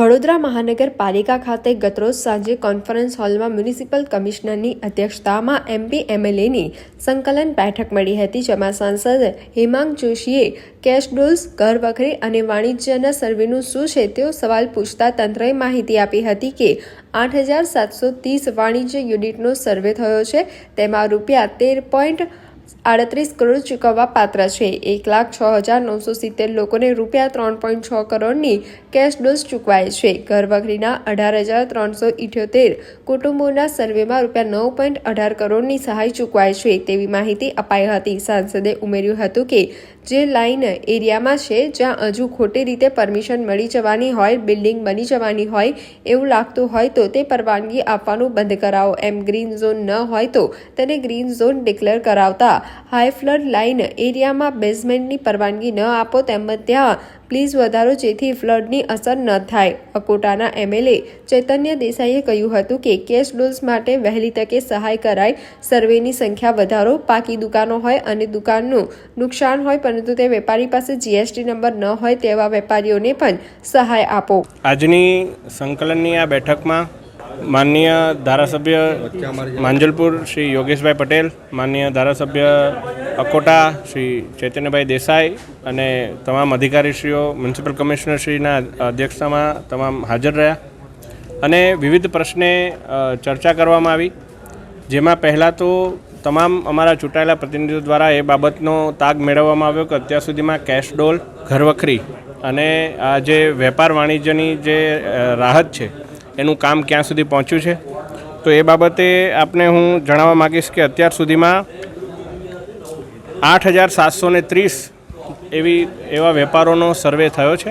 વડોદરા મહાનગરપાલિકા ખાતે ગતરોજ સાંજે કોન્ફરન્સ હોલમાં મ્યુનિસિપલ કમિશનરની અધ્યક્ષતામાં એમપી એમએલએની સંકલન બેઠક મળી હતી, જેમાં સાંસદ હેમાંગ જોશીએ કેશ ડોલ્સ ઘર વખરી અને વાણિજ્યના સર્વેનું શું છે તેવો સવાલ પૂછતા તંત્રએ માહિતી આપી હતી કે આઠ હજાર સાતસો ત્રીસ વાણિજ્ય યુનિટનો સર્વે થયો છે. તેમાં રૂપિયા તેર પોઈન્ટ આડત્રીસ કરોડ ચૂકવવા પાત્ર છે. એક લાખ છ હજાર નવસો સિત્તેર લોકોને રૂપિયા ત્રણ પોઈન્ટ છ કરોડની કેશ ડોઝ ચૂકવાય છે. ઘરવખરીના અઢાર હજાર ત્રણસો ઇઠ્યોતેર કુટુંબોના સર્વેમાં રૂપિયા નવ પોઈન્ટ અઢાર કરોડની સહાય ચૂકવાય છે. તેવી માહિતી અપાઈ હતી. સાંસદે ઉમેર્યું હતું કે જે લાઇન એરિયામાં છે, જ્યાં હજુ ખોટી રીતે પરમિશન મળી જવાની હોય, બિલ્ડિંગ બની જવાની હોય એવું લાગતું હોય તો તે પરવાનગી આપવાનું બંધ કરાવો. એમ ગ્રીન ઝોન ન હોય તો તેને ગ્રીન ઝોન ડિક્લેર કરાવતા. હાઈ ફ્લડ લાઇન એરિયામાં બેઝમેન્ટની પરવાનગી ન આપો, તેમજ ત્યાં પ્લીઝ વધારો જેથી ફ્લડની અસર ન થાય. અકોટાના એમએલએ ચૈતન્ય દેસાઈએ કહ્યું હતું કે કેશ ડોલ્સ માટે વહેલી તકે સહાય કરાય. સર્વેની સંખ્યા વધારો, પાકી દુકાનો હોય અને દુકાનનું નુકસાન હોય પરંતુ તે વેપારી પાસે જીએસટી નંબર ન હોય તેવા વેપારીઓને પણ સહાય આપો. આજની સંકલનની આ બેઠકમાં માનનીય ધારાસભ્ય માંજલપુર શ્રી યોગેશભાઈ પટેલ, માનનીય ધારાસભ્ય અકોટા શ્રી ચૈતન્યભાઈ દેસાઈ અને તમામ અધિકારીશ્રીઓ, મ્યુનિસિપલ કમિશનરશ્રીના અધ્યક્ષતામાં તમામ હાજર રહ્યા. અને વિવિધ પ્રશ્ને ચર્ચા કરવામાં આવી, જેમાં પહેલાં તો તમામ અમારા ચૂંટાયેલા પ્રતિનિધિઓ દ્વારા એ બાબતનો તાગ મેળવવામાં આવ્યો કે અત્યાર સુધીમાં કેશ ડોલ, ઘરવખરી અને આ જે વેપાર વાણિજ્યની જે રાહત છે એનું કામ ક્યાં સુધી પહોંચ્યું છે. તો એ બાબતે આપને હું જણાવવા માગીશ કે અત્યાર સુધીમાં આઠ હજાર સાતસો ત્રીસ એવી, એવા વેપારોનો સર્વે થયો છે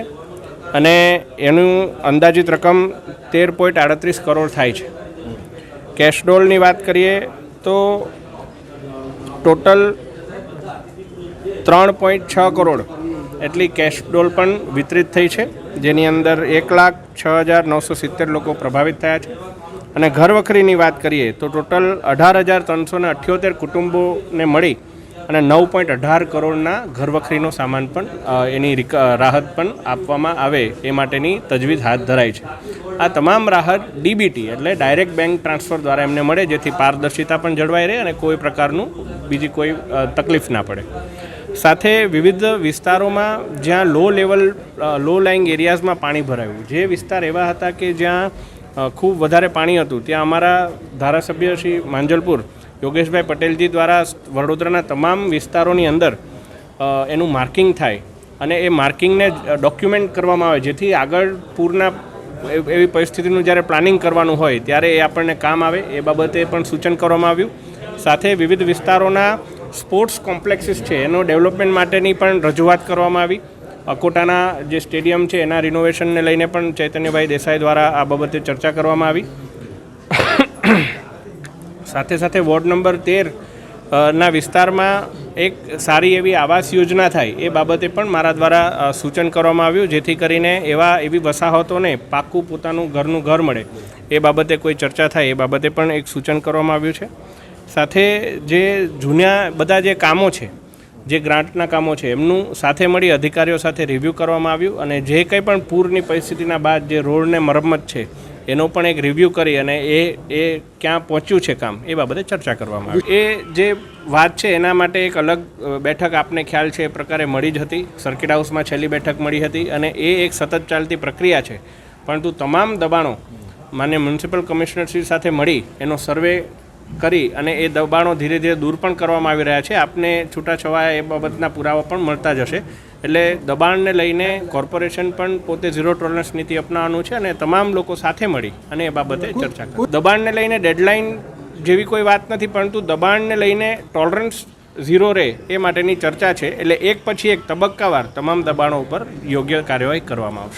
અને એનું અંદાજિત રકમ તેર પોઈન્ટ આડત્રીસ કરોડ થાય છે. કેશડોલની વાત કરીએ તો ટોટલ ત્રણ પોઈન્ટ છ કરોડ એટલી કેશ ડોલ પણ વિતરિત થઈ છે, જેની અંદર એક લાખ છ હજાર નવસો સિત્તેર લોકો પ્રભાવિત થયા છે. અને ઘર વખરીની વાત કરીએ તો ટોટલ અઢાર હજાર ત્રણસો ને અઠ્યોતેર કુટુંબોને મળી અને નવ પોઈન્ટ અઢાર કરોડના ઘરવખરીનો સામાન પણ એની રાહત પણ આપવામાં આવે એ માટેની તજવીજ હાથ ધરાઈ છે. આ તમામ રાહત ડીબીટી એટલે ડાયરેક્ટ બેંક ટ્રાન્સફર દ્વારા એમને મળે, જેથી પારદર્શિતા પણ જળવાઈ રહે અને કોઈ પ્રકારનું બીજી કોઈ તકલીફ ના પડે. સાથે વિવિધ વિસ્તારોમાં જ્યાં લો લેવલ લો લાઇંગ એરિયાઝમાં પાણી ભરાયું. જે વિસ્તાર એવા હતા કે જ્યાં ખૂબ વધારે પાણી હતું. ત્યાં અમારા ધારાસભ્ય શ્રી માંજલપુર, યોગેશભાઈ પટેલજી દ્વારા વડોદરાના તમામ વિસ્તારોની અંદર એનું માર્કિંગ થાય. અને એ માર્કિંગને ડોક્યુમેન્ટ કરવામાં આવે. જેથી આગળ પૂરના એવી પરિસ્થિતિનું જ્યારે પ્લાનિંગ કરવાનું હોય, ત્યારે એ આપણને કામ આવે. એ બાબતે પણ સૂચન કરવામાં આવ્યું. સાથે વિવિધ વિસ્તારોના સ્પોર્ટ્સ કોમ્પ્લેક્સીસ છે, એનો ડેવલપમેન્ટ માટેની પણ રજૂઆત કરવામાં આવી. અકોટાના જે સ્ટેડિયમ છે, એના રિનોવેશનને લઈને પણ ચૈતન્યભાઈ દેસાઈ દ્વારા આ બાબતે ચર્ચા કરવામાં આવી. સાથે સાથે વોર્ડ નંબર તેર ના વિસ્તારમાં એક સારી એવી આવાસ યોજના થાય એ બાબતે પણ મારા દ્વારા સૂચન કરવામાં આવ્યું, જેથી કરીને એવા એવી વસાહતોને પાક્કું પોતાનું ઘરનું ઘર મળે. એ બાબતે કોઈ ચર્ચા થાય એ બાબતે પણ એક સૂચન કરવામાં આવ્યું છે. સાથે જે જૂના બધા જે કામો છે, જે ગ્રાન્ટના કામો છે, એમનું સાથે મળી અધિકારીઓ સાથે રિવ્યૂ કરવામાં આવ્યું અને જે કંઈ પણ પૂરની પરિસ્થિતિના બાદ જે રોડને મરમ્મત છે, એનો પણ એક રિવ્યૂ કરી અને એ એ ક્યાં પહોંચ્યું છે કામ, એ બાબતે ચર્ચા કરવામાં આવી. એ જે વાત છે એના માટે એક અલગ બેઠક આપને ખ્યાલ છે એ પ્રકારે મળી જ હતી. સર્કિટ હાઉસમાં છેલ્લી બેઠક મળી હતી અને એ એક સતત ચાલતી પ્રક્રિયા છે. પરંતુ તમામ દબાણો માન્ય મ્યુનિસિપલ કમિશનરશ્રી સાથે મળી, એનો સર્વે કરી અને એ દબાણો ધીરે ધીરે દૂર પણ કરવામાં આવી રહ્યા છે. આપને છૂટાછવાયા એ બાબતના પુરાવા પણ મળતા જશે. એટલે દબાણને લઈને કોર્પોરેશન પણ પોતે ઝીરો ટોલરન્સ નીતિ અપનાવવાનું છે અને તમામ લોકો સાથે મળી અને એ બાબતે ચર્ચા કરી. દબાણને લઈને ડેડલાઇન જેવી કોઈ વાત નથી પરંતુ દબાણને લઈને ટોલરન્સ ઝીરો રહે એ માટેની ચર્ચા છે. એટલે એક પછી એક તબક્કાવાર તમામ દબાણો ઉપર યોગ્ય કાર્યવાહી કરવામાં આવશે.